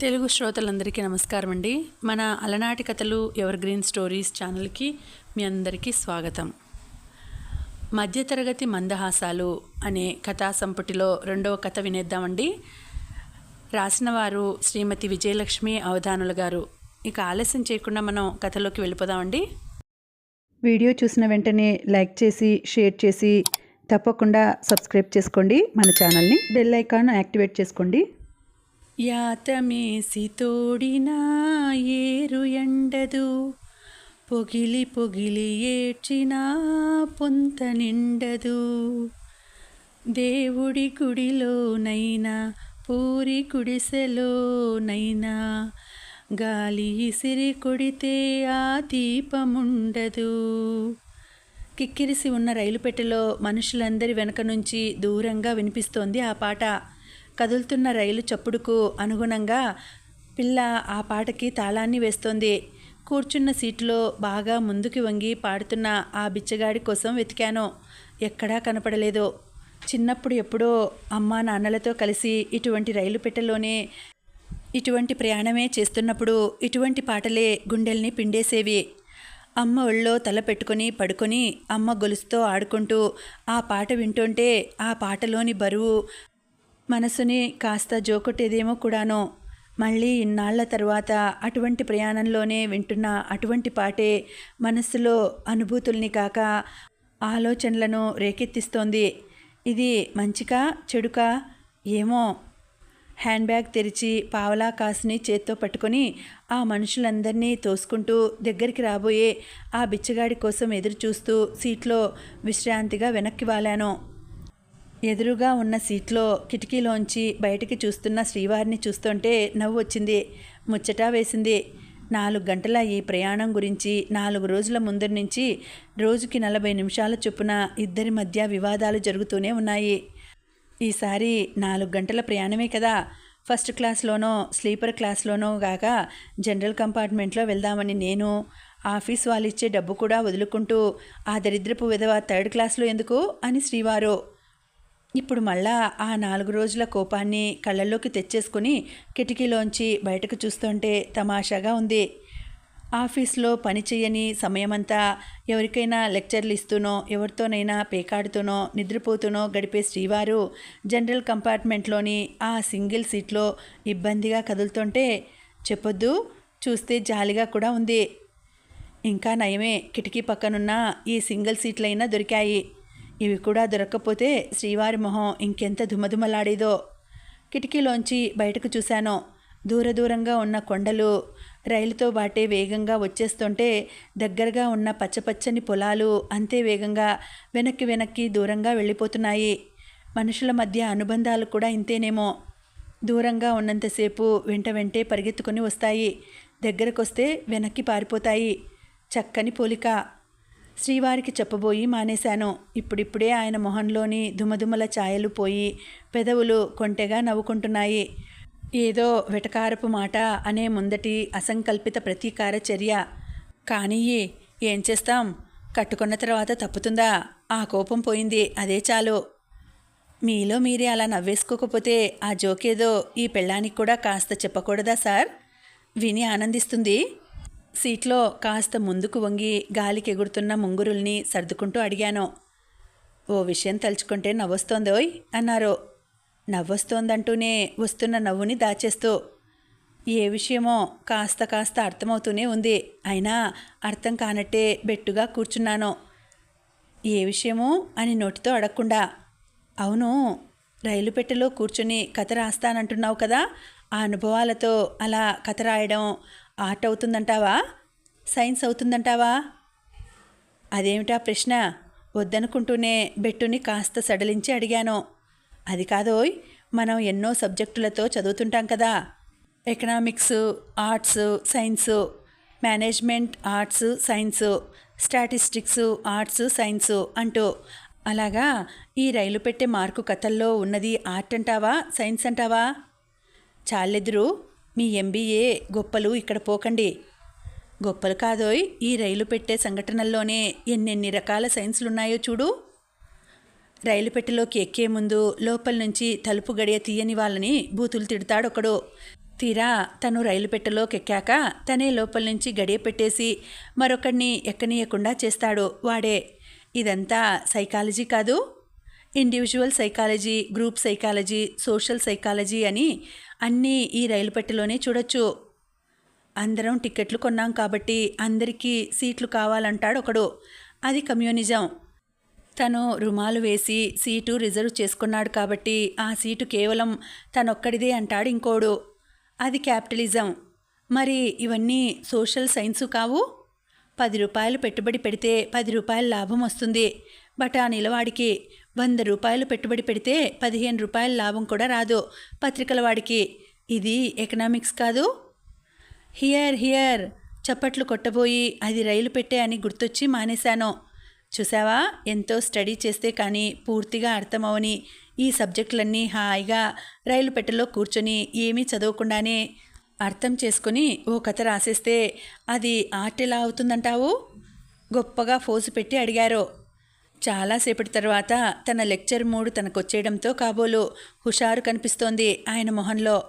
తెలుగు శ్రోతలందరికీ నమస్కారం అండి మన అలనాటి కథలు ఎవర్ గ్రీన్ స్టోరీస్ ఛానల్కి మీ అందరికీ స్వాగతం. మధ్యతరగతి మందహాసాలు అనే కథా సంపుటిలో రెండవ కథ వినేద్దామండి. రాసిన వారు శ్రీమతి విజయలక్ష్మి అవధానుల గారు. ఇక ఆలస్యం చేయకుండా మనం కథలోకి వెళ్ళిపోదామండి. వీడియో చూసిన వెంటనే లైక్ చేసి షేర్ చేసి తప్పకుండా సబ్స్క్రైబ్ చేసుకోండి. మన ఛానల్ని బెల్ ఐకాన్ యాక్టివేట్ చేసుకోండి. యాతమేసి తోడినా ఏరు ఎండదు. పొగిలి పొగిలి ఏడ్చినా పొంత నిండదు. దేవుడి గుడిలోనైనా పూరి గుడిసెలోనైనా గాలి ఇసిరి కొడితే ఆ దీపముండదు. కిక్కిరిసి ఉన్న రైలు పెట్టెలో మనుషులందరి వెనక నుంచి దూరంగా వినిపిస్తోంది ఆ పాట. కదులుతున్న రైలు చప్పుడుకు అనుగుణంగా పిల్ల ఆ పాటకి తాళాన్ని వేస్తోంది. కూర్చున్న సీటులో బాగా ముందుకి వంగి పాడుతున్న ఆ బిచ్చగాడి కోసం వెతికాను. ఎక్కడా కనపడలేదు. చిన్నప్పుడు ఎప్పుడో అమ్మా నాన్నలతో కలిసి ఇటువంటి రైలు పెట్టెలోనే ఇటువంటి ప్రయాణమే చేస్తున్నప్పుడు ఇటువంటి పాటలే గుండెల్ని పిండేసేవి. అమ్మ ఒళ్ళో తల పెట్టుకొని పడుకొని అమ్మ గొలుసుతో ఆడుకుంటూ ఆ పాట వింటుంటే ఆ పాటలోని బరువు మనసుని కాస్త జోకొట్టేదేమో కూడాను. మళ్ళీ ఇన్నాళ్ళ తర్వాత అటువంటి ప్రయాణంలోనే వింటున్న అటువంటి పాటే మనస్సులో అనుభూతుల్ని కాక ఆలోచనలను రేకెత్తిస్తోంది. ఇది మంచికా చెడుకా? ఏమో. హ్యాండ్ బ్యాగ్ తెరిచి పావలా కాసుని చేత్తో పట్టుకొని ఆ మనుషులందరినీ తోసుకుంటూ దగ్గరికి రాబోయే ఆ బిచ్చగాడి కోసం ఎదురు చూస్తూ సీట్లో విశ్రాంతిగా వెనక్కి వాలాను. ఎదురుగా ఉన్న సీట్లో కిటికీలోంచి బయటికి చూస్తున్న శ్రీవారిని చూస్తుంటే నవ్వు వచ్చింది. ముచ్చట వేసింది. నాలుగు గంటల ఈ ప్రయాణం గురించి నాలుగు రోజుల ముందరి నుంచి రోజుకి నలభై నిమిషాల చొప్పున ఇద్దరి మధ్య వివాదాలు జరుగుతూనే ఉన్నాయి. ఈసారి నాలుగు గంటల ప్రయాణమే కదా. ఫస్ట్ క్లాస్లోనో స్లీపర్ క్లాస్లోనో గాక జనరల్ కంపార్ట్మెంట్లో వెళ్దామని నేను ఆఫీస్ వాళ్ళు ఇచ్చే డబ్బు కూడా వదులుకుంటూ ఆ దరిద్రపు విధవ థర్డ్ క్లాస్లో ఎందుకు? అని శ్రీవారు. ఇప్పుడు మళ్ళా ఆ నాలుగు రోజుల కోపాన్ని కళ్ళల్లోకి తెచ్చేసుకుని కిటికీలోంచి బయటకు చూస్తుంటే తమాషాగా ఉంది. ఆఫీస్లో పని చేయని సమయమంతా ఎవరికైనా లెక్చర్లు ఇస్తూనో ఎవరితోనైనా పేకాడుతూనో నిద్రపోతూనో గడిపే శ్రీవారు జనరల్ కంపార్ట్మెంట్లోని ఆ సింగిల్ సీట్లో ఇబ్బందిగా కదులుతుంటే చెప్పొద్దు చూస్తే జాలిగా కూడా ఉంది. ఇంకా నయమే కిటికీ పక్కనున్న ఈ సింగిల్ సీట్లైనా దొరికాయి. ఇవి కూడా దొరక్కపోతే శ్రీవారి మొహం ఇంకెంత దుమదుమలాడేదో కిటికీలోంచి బయటకు చూశాను. దూర దూరంగా ఉన్న కొండలు రైలుతో బాటే వేగంగా వచ్చేస్తుంటే దగ్గరగా ఉన్న పచ్చపచ్చని పొలాలు అంతే వేగంగా వెనక్కి వెనక్కి దూరంగా వెళ్ళిపోతున్నాయి. మనుషుల మధ్య అనుబంధాలు కూడా ఇంతేనేమో. దూరంగా ఉన్నంతసేపు వెంట వెంటే పరిగెత్తుకొని వస్తాయి. దగ్గరకొస్తే వెనక్కి పారిపోతాయి. చక్కని పోలిక. శ్రీవారికి చెప్పబోయి మానేశాను. ఇప్పుడిప్పుడే ఆయన మొహంలోని దుమదుమల ఛాయలు పోయి పెదవులు కొంటెగా నవ్వుకుంటున్నాయి. ఏదో వెటకారపు మాట అనే ముందటి అసంకల్పిత ప్రతీకార చర్య. కానీ ఏం చేస్తాం? కట్టుకున్న తర్వాత తప్పుతుందా? ఆ కోపం పోయింది అదే చాలు. మీలో మీరే అలా నవ్వేసుకోకపోతే ఆ జోకేదో ఈ పెళ్ళానికి కూడా కాస్త చెప్పకూడదా సార్? విని ఆనందిస్తుంది. సీట్లో కాస్త ముందుకు వంగి గాలికి ఎగురుతున్న ముంగురుల్ని సర్దుకుంటూ అడిగాను. ఓ విషయం తలుచుకుంటే నవ్వొస్తోందోయ్ అన్నారు. నవ్వొస్తోందంటూనే వస్తున్న నవ్వుని దాచేస్తూ ఏ విషయమో కాస్త కాస్త అర్థమవుతూనే ఉంది. అయినా అర్థం కానట్టే బెట్టుగా కూర్చున్నాను. ఏ విషయమో అని నోటితో అడగకుండా అవును రైలు పెట్టెలో కూర్చుని కథ రాస్తానంటున్నావు కదా ఆ అనుభవాలతో అలా కథ రాయడం ఆర్ట్ అవుతుందంటావా? సైన్స్ అవుతుందంటావా? అదేమిటా ప్రశ్న? వద్దనుకుంటూనే బెట్టుని కాస్త సడలించి అడిగాను. అది కాదోయ్ మనం ఎన్నో సబ్జెక్టులతో చదువుతుంటాం కదా. Economics arts science management arts science statistics arts science అంటూ. అలాగా ఈ రైలు పెట్టే మార్కు కథల్లో ఉన్నది ఆర్ట్ అంటావా సైన్స్ అంటావా? చాలెదురు. మీ ఎంబీఏ గొప్పలు ఇక్కడ పోకండి. గొప్పలు కాదోయ్ ఈ రైలు పెట్టే సంఘటనల్లోనే ఎన్నెన్ని రకాల సైన్స్లున్నాయో చూడు. రైలు పెట్టెలోకి ఎక్కే ముందు లోపల నుంచి తలుపు గడియ తీయని వాళ్ళని బూతులు తిడతాడొకడు. తీరా తను రైలు పెట్టెలోకి ఎక్కాక తనే లోపల నుంచి గడియ పెట్టేసి మరొకడిని ఎక్కనీయకుండా చేస్తాడు వాడే. ఇదంతా సైకాలజీ కాదు. Individual psychology group psychology social psychology అని అన్నీ ఈ రైలు పెట్టెలోనే చూడొచ్చు. అందరం టిక్కెట్లు కొన్నాం కాబట్టి అందరికీ సీట్లు కావాలంటాడు ఒకడు. అది కమ్యూనిజం. తను రుమాలు వేసి సీటు రిజర్వ్ చేసుకున్నాడు కాబట్టి ఆ సీటు కేవలం తనొక్కడిదే అంటాడు ఇంకోడు. అది క్యాపిటలిజం. మరి ఇవన్నీ సోషల్ సైన్సు కావు? పది రూపాయలు పెట్టుబడి పెడితే పది రూపాయల లాభం వస్తుంది. బట్ ఆ నిలవాడికి వంద రూపాయలు పెట్టుబడి పెడితే పదిహేను రూపాయల లాభం కూడా రాదు పత్రికల వాడికి. ఇది ఎకనామిక్స్ కాదు. హియర్ హియర్ చప్పట్లు కొట్టబోయి అది రైలు పెట్టే అని గుర్తొచ్చి మానేశాను. చూసావా? ఎంతో స్టడీ చేస్తే కానీ పూర్తిగా అర్థమవని ఈ సబ్జెక్టులన్నీ హాయిగా రైలు పెట్టెలో కూర్చొని ఏమీ చదవకుండానే అర్థం చేసుకుని ఓ కథ రాసేస్తే అది ఆర్ట్ ఎలా అవుతుందంటావు? గొప్పగా ఫోజు పెట్టి అడిగారు. చాలాసేపటి తర్వాత తన లెక్చర్ మూడు తనకొచ్చేయడంతో కాబోలు హుషారు కనిపిస్తోంది ఆయన మొహంలో.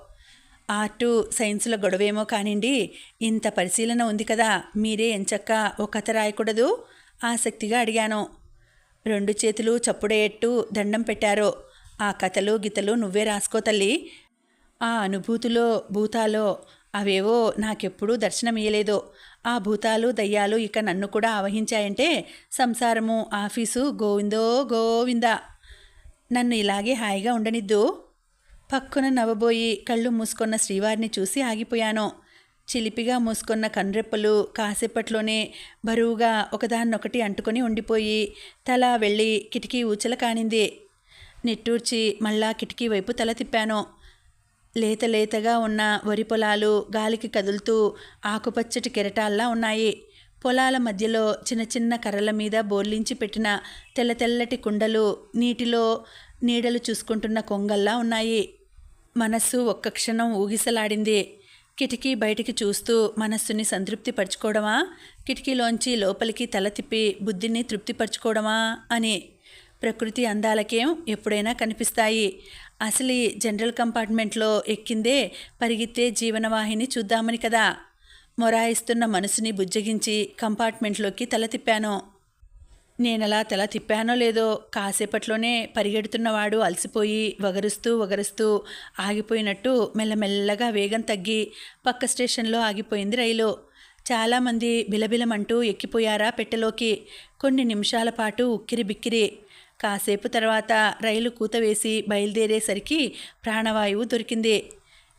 ఆర్టు సైన్సుల గొడవేమో కానివ్వండి ఇంత పరిశీలన ఉంది కదా మీరే ఎంచక్క ఓ కథ రాయకూడదు? ఆసక్తిగా అడిగాను. రెండు చేతులు చప్పుడేట్టు దండం పెట్టారు. ఆ కథలు గీతలు నువ్వే రాసుకో తల్లి. ఆ అనుభూతిలో భూతాలో అవేవో నాకెప్పుడూ దర్శనమియ్యలేదు. ఆ భూతాలు దయ్యాలు ఇక నన్ను కూడా ఆవహించాయంటే సంసారము ఆఫీసు గోవిందో గోవిందా. నన్ను ఇలాగే హాయిగా ఉండనిద్దు. పక్కున నవ్వబోయి కళ్ళు మూసుకున్న శ్రీవారిని చూసి ఆగిపోయాను. చిలిపిగా మూసుకున్న కన్రెప్పలు కాసేపట్లోనే బరువుగా ఒకదాన్నొకటి అంటుకొని ఉండిపోయి తల వెళ్ళి కిటికీ ఊచల కానింది. నిట్టూర్చి మళ్ళా కిటికీ వైపు తల తిప్పాను. లేత లేతగా ఉన్న వరి పొలాలు గాలికి కదులుతూ ఆకుపచ్చటి కెరటాల్లా ఉన్నాయి. పొలాల మధ్యలో చిన్న చిన్న కర్రల మీద బోర్లించి పెట్టిన తెల్ల తెల్లటి కుండలు నీటిలో నీడలు చూసుకుంటున్న కొంగల్లా ఉన్నాయి. మనస్సు ఒక్క క్షణం ఊగిసలాడింది. కిటికీ బయటికి చూస్తూ మనస్సుని సంతృప్తిపరచుకోవడమా కిటికీలోంచి లోపలికి తల తిప్పి బుద్ధిని తృప్తిపరచుకోవడమా అని ప్రకృతి అందాలకేం ఎప్పుడైనా కనిపిస్తాయి. అసలు ఈ జనరల్ కంపార్ట్మెంట్లో ఎక్కిందే పరిగెత్తే జీవనవాహిని చూద్దామని కదా. మొరాయిస్తున్న మనసుని బుజ్జగించి కంపార్ట్మెంట్లోకి తల తిప్పాను. నేనలా తల తిప్పానో లేదో కాసేపట్లోనే పరిగెడుతున్నవాడు అలసిపోయి వగరుస్తూ వగరుస్తూ ఆగిపోయినట్టు మెల్లమెల్లగా వేగం తగ్గి పక్క స్టేషన్లో ఆగిపోయింది రైలు. చాలామంది బిలబిలమంటూ ఎక్కిపోయారా పెట్టెలోకి. కొన్ని నిమిషాల పాటు ఉక్కిరి బిక్కిరి కాసేపు తర్వాత రైలు కూతవేసి బయలుదేరేసరికి ప్రాణవాయువు దొరికింది.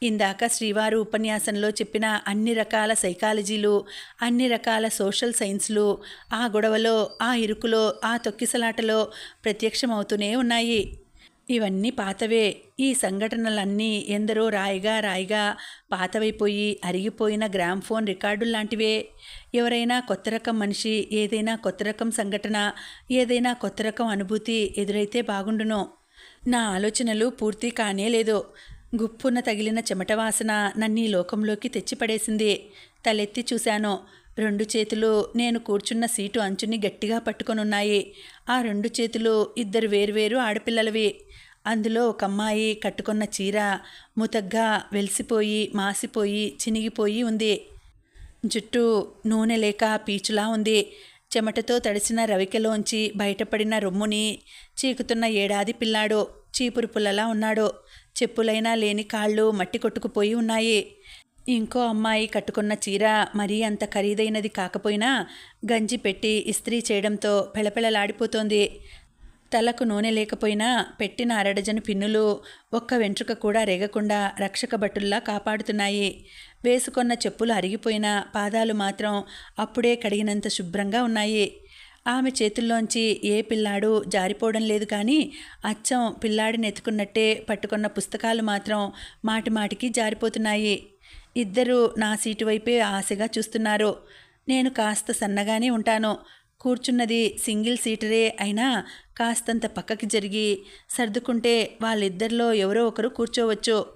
ఇందాక శ్రీవారు ఉపన్యాసంలో చెప్పిన అన్ని రకాల సైకాలజీలు అన్ని రకాల సోషల్ సైన్స్లు ఆ గొడవలో ఆ ఇరుకులో ఆ తొక్కిసలాటలో ప్రత్యక్షమవుతూనే ఉన్నాయి. ఇవన్నీ పాతవే. ఈ సంఘటనలన్నీ ఎందరో రాయిగా రాయిగా పాతవైపోయి అరిగిపోయిన గ్రామ్ ఫోన్ రికార్డుల్లాంటివే ఎవరైనా కొత్త రకం మనిషి ఏదైనా కొత్త రకం సంఘటన ఏదైనా కొత్త రకం అనుభూతి ఎదురైతే బాగుండును. నా ఆలోచనలు పూర్తి కానే లేదు. గుప్పున తగిలిన చెమట వాసన నన్ను ఈ లోకంలోకి తెచ్చిపడేసింది. తలెత్తి చూశాను. రెండు చేతులు నేను కూర్చున్న సీటు అంచుని గట్టిగా పట్టుకొనున్నాయి. ఆ రెండు చేతులు ఇద్దరు వేరువేరు ఆడపిల్లలవి. అందులో ఒక అమ్మాయి కట్టుకున్న చీర ముతగ్గా వెలిసిపోయి మాసిపోయి చినిగిపోయి ఉంది. జుట్టు నూనె లేక పీచులా ఉంది. చెమటతో తడిసిన రవికెలోంచి బయటపడిన రొమ్ముని చీకుతున్న ఏడాది పిల్లాడు చీపురు పుల్లలా ఉన్నాడు. చెప్పులైనా లేని కాళ్ళు మట్టి కొట్టుకుపోయి ఉన్నాయి. ఇంకో అమ్మాయి కట్టుకున్న చీర మరీ అంత ఖరీదైనది కాకపోయినా గంజి పెట్టి ఇస్త్రీ చేయడంతో పెళపెళలాడిపోతోంది. తలకు నూనె లేకపోయినా పెట్టిన అరడజను పిన్నులు ఒక్క వెంట్రుక కూడా రేగకుండా రక్షక బట్టుల్లా కాపాడుతున్నాయి. వేసుకొన్న చెప్పులు అరిగిపోయిన పాదాలు మాత్రం అప్పుడే కడిగినంత శుభ్రంగా ఉన్నాయి. ఆమె చేతుల్లోంచి ఏ పిల్లాడు జారిపోవడం లేదు కానీ అచ్చం పిల్లాడిని ఎత్తుకున్నట్టే పట్టుకున్న పుస్తకాలు మాత్రం మాటిమాటికి జారిపోతున్నాయి. ఇద్దరూ నా సీటు వైపే ఆశగా చూస్తున్నారు. నేను కాస్త సన్నగానే ఉంటాను. కూర్చున్నది సింగిల్ సీటరే అయినా కాస్తంత పక్కకి జరిగి సర్దుకుంటే వాళ్ళిద్దరిలో ఎవరో ఒకరు కూర్చోవచ్చు.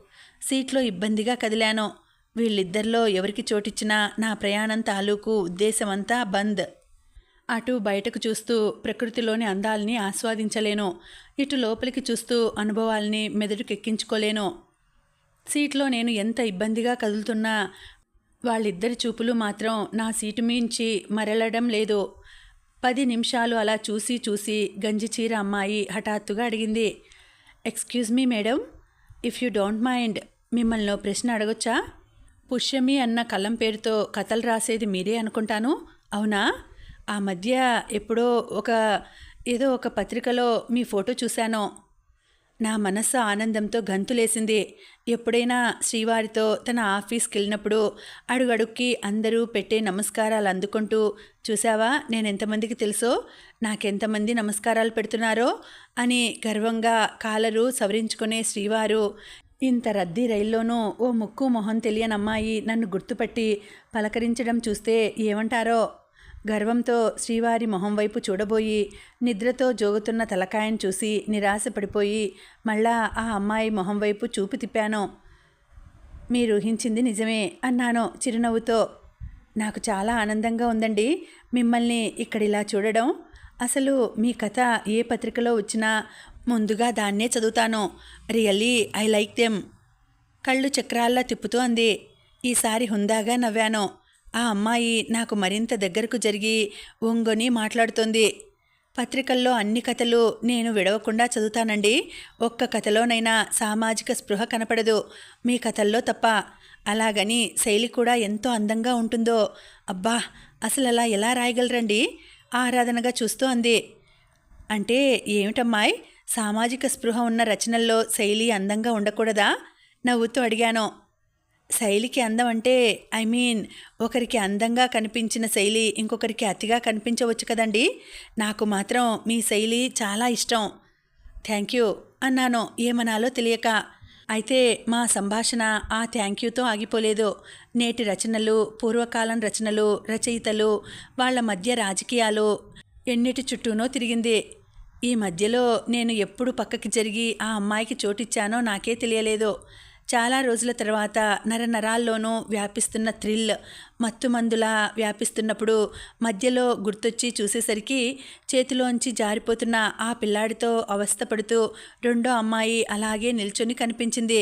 సీట్లో ఇబ్బందిగా కదిలాను. వీళ్ళిద్దరిలో ఎవరికి చోటిచ్చినా నా ప్రయాణం తాలూకు ఉద్దేశమంతా బంద్. అటు బయటకు చూస్తూ ప్రకృతిలోని అందాల్ని ఆస్వాదించలేను. ఇటు లోపలికి చూస్తూ అనుభవాల్ని మెదడుకెక్కించుకోలేను. సీట్లో నేను ఎంత ఇబ్బందిగా కదులుతున్నా వాళ్ళిద్దరి చూపులు మాత్రం నా సీటు మించి మరలడం లేదు. పది నిమిషాలు అలా చూసి చూసి గంజి చీర అమ్మాయి హఠాత్తుగా అడిగింది excuse me madam if you don't mind మిమ్మల్ని ప్రశ్న అడగొచ్చా? పుష్యమి అన్న కలం పేరుతో కథలు రాసేది మీరే అనుకుంటాను అవునా? ఆ మధ్య ఎప్పుడో ఒక ఏదో ఒక పత్రికలో మీ ఫోటో చూశాను. నా మనస్సు ఆనందంతో గంతులేసింది. ఎప్పుడైనా శ్రీవారితో తన ఆఫీస్కి వెళ్ళినప్పుడు అడుగడుక్కి అందరూ పెట్టే నమస్కారాలు అందుకుంటూ చూసావా నేను ఎంతమందికి తెలుసో? నాకెంతమంది నమస్కారాలు పెడుతున్నారో? అని గర్వంగా కాలరు సవరించుకునే శ్రీవారు ఇంత రద్దీ రైల్లోనూ ఓ ముక్కు మొహం తెలియని అమ్మాయి నన్ను గుర్తుపట్టి పలకరించడం చూస్తే ఏమంటారో? గర్వంతో శ్రీవారి మొహం వైపు చూడబోయి నిద్రతో జోగుతున్న తలకాయను చూసి నిరాశపడిపోయి మళ్ళా ఆ అమ్మాయి మొహం వైపు చూపు తిప్పాను. మీరు ఊహించింది నిజమే అన్నాను చిరునవ్వుతో. నాకు చాలా ఆనందంగా ఉందండి మిమ్మల్ని ఇక్కడ ఇలా చూడడం. అసలు మీ కథ ఏ పత్రికలో వచ్చినా ముందుగా దాన్నే చదువుతాను. Really I like them. కళ్ళు చక్రాల్లా తిప్పుతూ అంది. ఈసారి హుందాగా నవ్వాను. ఆ అమ్మాయి నాకు మరింత దగ్గరకు జరిగి ఒంగొని మాట్లాడుతోంది. పత్రికల్లో అన్ని కథలు నేను విడవకుండా చదువుతానండి. ఒక్క కథలోనైనా సామాజిక స్పృహ కనపడదు. మీ కథల్లో తప్ప. అలాగని శైలి కూడా ఎంతో అందంగా ఉంటుందో. అబ్బా! అసలు అలా ఎలా రాయగలరండి? ఆరాధనగా చూస్తూ అంది. అంటే ఏమిటమ్మాయి? సామాజిక స్పృహ ఉన్న రచనల్లో శైలి అందంగా ఉండకూడదా? నవ్వుతూ అడిగాను. శైలికి అందం అంటే ఐ మీన్ ఒకరికి అందంగా కనిపించిన శైలి ఇంకొకరికి అతిగా కనిపించవచ్చు కదండి? నాకు మాత్రం మీ శైలి చాలా ఇష్టం. థ్యాంక్ యూ అన్నాను. ఏమనాలో తెలియక. అయితే మా సంభాషణ ఆ థ్యాంక్ యూతో ఆగిపోలేదు. నేటి రచనలు పూర్వకాలం రచనలు రచయితలు వాళ్ళ మధ్య రాజకీయాలు ఎన్నిటి చుట్టూనో తిరిగింది. ఈ మధ్యలో నేను ఎప్పుడు పక్కకి జరిగి ఆ అమ్మాయికి చోటిచ్చానో నాకే తెలియలేదు. చాలా రోజుల తర్వాత నరనరాల్లోనూ వ్యాపిస్తున్న థ్రిల్ మత్తుమందులా వ్యాపిస్తున్నప్పుడు మధ్యలో గుర్తొచ్చి చూసేసరికి చేతిలోంచి జారిపోతున్న ఆ పిల్లాడితో అవస్థపడుతూ రెండో అమ్మాయి అలాగే నిల్చొని కనిపించింది.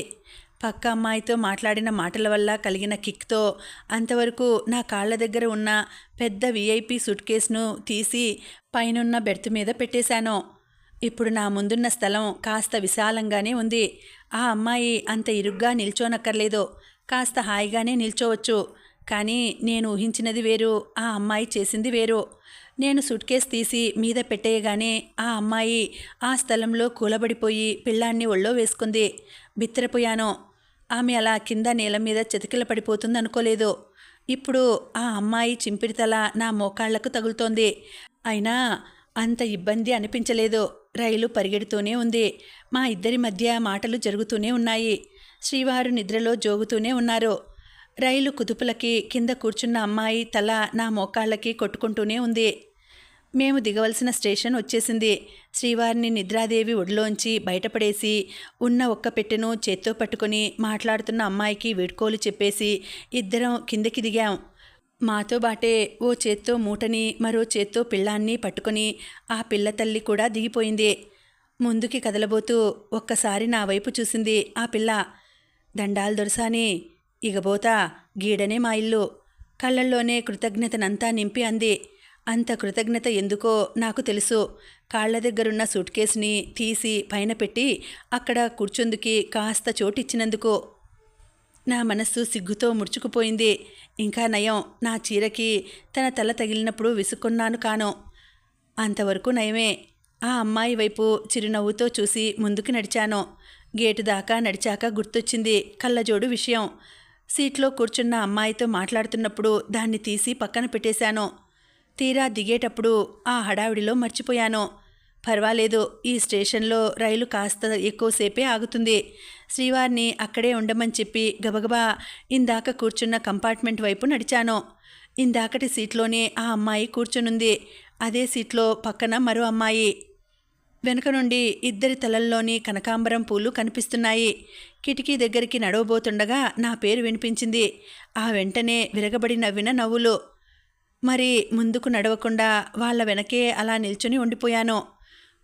పక్క అమ్మాయితో మాట్లాడిన మాటల వల్ల కలిగిన కిక్తో అంతవరకు నా కాళ్ళ దగ్గర ఉన్న పెద్ద విఐపి సూట్ కేసును తీసి పైనున్న బెర్త్ మీద పెట్టేశాను. ఇప్పుడు నా ముందున్న స్థలం కాస్త విశాలంగానే ఉంది. ఆ అమ్మాయి అంత ఇరుగ్గా నిల్చోనక్కర్లేదు. కాస్త హాయిగానే నిల్చోవచ్చు. కానీ నేను ఊహించినది వేరు. ఆ అమ్మాయి చేసింది వేరు. నేను సూట్ కేస్ తీసి మీద పెట్టేయగానే ఆ అమ్మాయి ఆ స్థలంలో కూలబడిపోయి పిల్లాన్ని ఒళ్ళో వేసుకుంది. బిత్తరపోయాను. ఆమె అలా కింద నేల మీద చతికిల పడిపోతుంది అనుకోలేదు ఇప్పుడు ఆ అమ్మాయి చింపిరితల నా మోకాళ్ళకు తగులుతోంది. అయినా అంత ఇబ్బంది అనిపించలేదు. రైలు పరిగెడుతూనే ఉంది. మా ఇద్దరి మధ్య మాటలు జరుగుతూనే ఉన్నాయి. శ్రీవారు నిద్రలో జోగుతూనే ఉన్నారు. రైలు కుదుపులకి కింద కూర్చున్న అమ్మాయి తల నా మోకాళ్ళకి కొట్టుకుంటూనే ఉంది. మేము దిగవలసిన స్టేషన్ వచ్చేసింది. శ్రీవారిని నిద్రాదేవి ఒడిలోంచి బయటపడేసి ఉన్న ఒక్క పెట్టెను చేత్తో పట్టుకొని మాట్లాడుతున్న అమ్మాయికి వీడ్కోలు చెప్పేసి ఇద్దరం కిందకి దిగాం. మాతో బాటే ఓ చేత్తో మూటని మరో చేత్తో పిల్లాన్ని పట్టుకొని ఆ పిల్ల తల్లి కూడా దిగిపోయింది. ముందుకి కదలబోతూ ఒక్కసారి నా వైపు చూసింది ఆ పిల్ల. దండాలు దొరసాని ఇగబోతా గీడనే మా ఇల్లు. కళ్ళల్లోనే కృతజ్ఞతనంతా నింపి అంది. అంత కృతజ్ఞత ఎందుకో నాకు తెలుసు. కాళ్ళ దగ్గరున్న సూట్ కేసుని తీసి పైన పెట్టి అక్కడ కూర్చుందుకి కాస్త చోటిచ్చినందుకు నా మనస్సు సిగ్గుతో ముడుచుకుపోయింది. ఇంకా నయం నా చీరకి తన తల తగిలినప్పుడు విసుక్కున్నాను కాను. అంతవరకు నయమే. ఆ అమ్మాయి వైపు చిరునవ్వుతో చూసి ముందుకు నడిచాను. గేటు దాకా నడిచాక గుర్తొచ్చింది కళ్ళజోడు విషయం. సీట్లో కూర్చున్న అమ్మాయితో మాట్లాడుతున్నప్పుడు దాన్ని తీసి పక్కన పెట్టేశాను. తీరా దిగేటప్పుడు ఆ హడావిడిలో మర్చిపోయాను. పర్వాలేదు ఈ స్టేషన్లో రైలు కాస్త ఎక్కువసేపే ఆగుతుంది. శ్రీవారిని అక్కడే ఉండమని చెప్పి గబగబా ఇందాక కూర్చున్న కంపార్ట్మెంట్ వైపు నడిచాను. ఇందాకటి సీట్లోనే ఆ అమ్మాయి కూర్చునుంది. అదే సీట్లో పక్కన మరో అమ్మాయి. వెనుక నుండి ఇద్దరి తలల్లోని కనకాంబరం పూలు కనిపిస్తున్నాయి. కిటికీ దగ్గరికి నడవబోతుండగా నా పేరు వినిపించింది. ఆ వెంటనే విరగబడి నవ్విన నవ్వులు. మరి ముందుకు నడవకుండా వాళ్ళ వెనకే అలా నిల్చుని ఉండిపోయాను.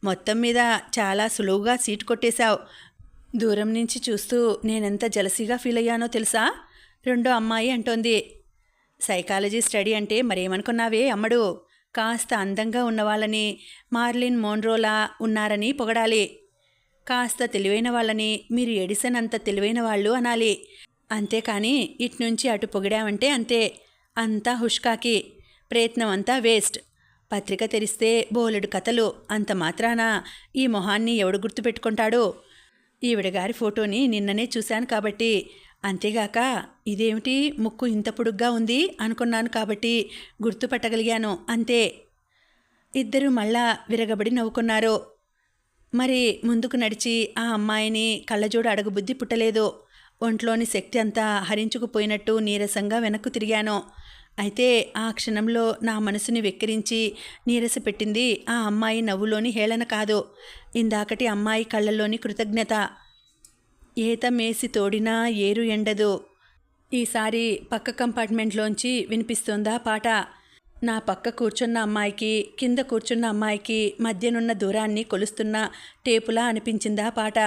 మొత్తం మీద చాలా సులువుగా సీటు కొట్టేశావు. దూరం నుంచి చూస్తూ నేనెంత జలసీగా ఫీల్ అయ్యానో తెలుసా? రెండో అమ్మాయి అంటోంది. సైకాలజీ స్టడీ అంటే మరేమనుకున్నావే అమ్మడు? కాస్త అందంగా ఉన్నవాళ్ళని మార్లిన్ మోన్రోలా ఉన్నారని పొగడాలి. కాస్త తెలివైన వాళ్ళని మీరు ఎడిసన్ అంత తెలివైన వాళ్ళు అనాలి. అంతేకాని ఇట్నుంచి అటు పొగిడామంటే అంతే. అంతా హుష్కాకి. ప్రయత్నం అంతా వేస్ట్. పత్రిక తెరిస్తే బోలెడు కథలు అంత మాత్రాన ఈ మొహాన్ని ఎవడు గుర్తుపెట్టుకుంటాడు? ఈవిడ గారి ఫోటోని నిన్ననే చూశాను కాబట్టి. అంతేగాక ఇదేమిటి ముక్కు ఇంత పొడుగ్గా ఉంది అనుకున్నాను కాబట్టి గుర్తుపట్టగలిగాను అంతే. ఇద్దరు మళ్ళా విరగబడి నవ్వుకున్నారు. మరి ముందుకు నడిచి ఆ అమ్మాయిని కళ్ళజోడు అడగబుద్ధి పుట్టలేదు? ఒంట్లోని శక్తి అంతా హరించుకుపోయినట్టు నీరసంగా వెనక్కు తిరిగాను. అయితే ఆ క్షణంలో నా మనసుని వెక్కిరించి నీరస పెట్టింది ఆ అమ్మాయి నవ్వులోని హేళన కాదు. ఇందాకటి అమ్మాయి కళ్ళల్లోని కృతజ్ఞత. ఏతమేసి తోడినా ఏరు ఎండదు. ఈసారి పక్క కంపార్ట్మెంట్లోంచి వినిపిస్తోందా పాట. నా పక్క కూర్చున్న అమ్మాయికి కింద కూర్చున్న అమ్మాయికి మధ్యనున్న దూరాన్ని కొలుస్తున్న టేపులా అనిపించిందా పాట.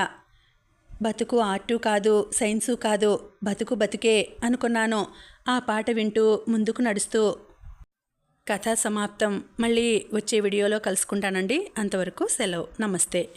బతుకు ఆర్టు కాదు సైన్సు కాదు బతుకు బతుకే అనుకున్నాను. ఆ పాట వింటూ ముందుకు నడుస్తూ కథ సమాప్తం. మళ్ళీ వచ్చే వీడియోలో కలుసుకుంటానండి. అంతవరకు సెలవు. నమస్తే.